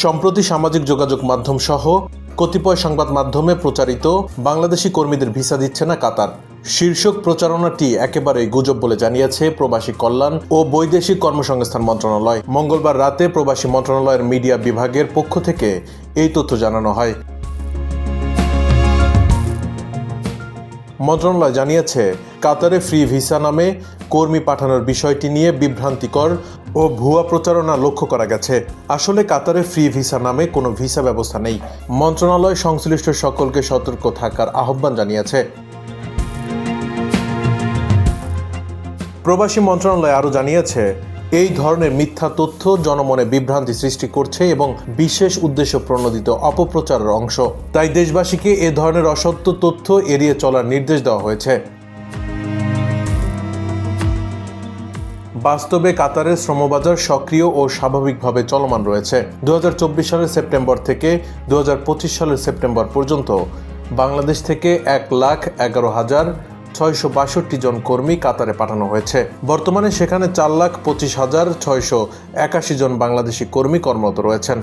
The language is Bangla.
সম্প্রতি সামাজিক যোগাযোগ মাধ্যম সহ কতিপয় সংবাদ মাধ্যমে প্রচারিত বাংলাদেশি কর্মীদের ভিসা দিচ্ছে না কাতার। শীর্ষক প্রচারণাটি একেবারেই গুজব বলে জানিয়েছে প্রবাসী কল্যাণ ও বৈদেশিক কর্মসংস্থান মন্ত্রণালয়। মঙ্গলবার রাতে প্রবাসী মন্ত্রণালয়ের মিডিয়া বিভাগের পক্ষ থেকে এই তথ্য জানানো হয়। মন্ত্রণালয় জানিয়েছে, কাতারে ফ্রি ভিসা নামে কর্মী পাঠানোর বিষয়টি নিয়ে বিভ্রান্তিকর ও ভুয়া প্রচারণা লক্ষ্য করা গেছে। আসলে কাতারে ফ্রি ভিসা নামে কোনো ভিসা ব্যবস্থা নেই। মন্ত্রণালয় সংশ্লিষ্ট সকলকে সতর্ক থাকার আহ্বান জানিয়েছে। প্রবাসী মন্ত্রণালয় আরও জানিয়েছে, এই ধরনের মিথ্যা তথ্য জনমনে বিভ্রান্তি সৃষ্টি করছে এবং বিশেষ উদ্দেশ্য প্রণোদিত অপপ্রচারের অংশ। তাই দেশবাসীকে এ ধরনের অসত্য তথ্য এড়িয়ে চলার নির্দেশ দেওয়া হয়েছে। বাস্তবে কাতারের শ্রমবাজার সক্রিয় ও স্বাভাবিকভাবে চলমান রয়েছে। দু হাজার চব্বিশ সালের সেপ্টেম্বর থেকে দু হাজার পঁচিশ সালের সেপ্টেম্বর পর্যন্ত বাংলাদেশ থেকে এক লাখ এগারো হাজার ছয়শো বাষট্টি জন কর্মী কাতারে পাঠানো হয়েছে। বর্তমানে সেখানে চার লাখ পঁচিশ হাজার ছয়শো একাশি জন বাংলাদেশি কর্মী কর্মরত রয়েছেন।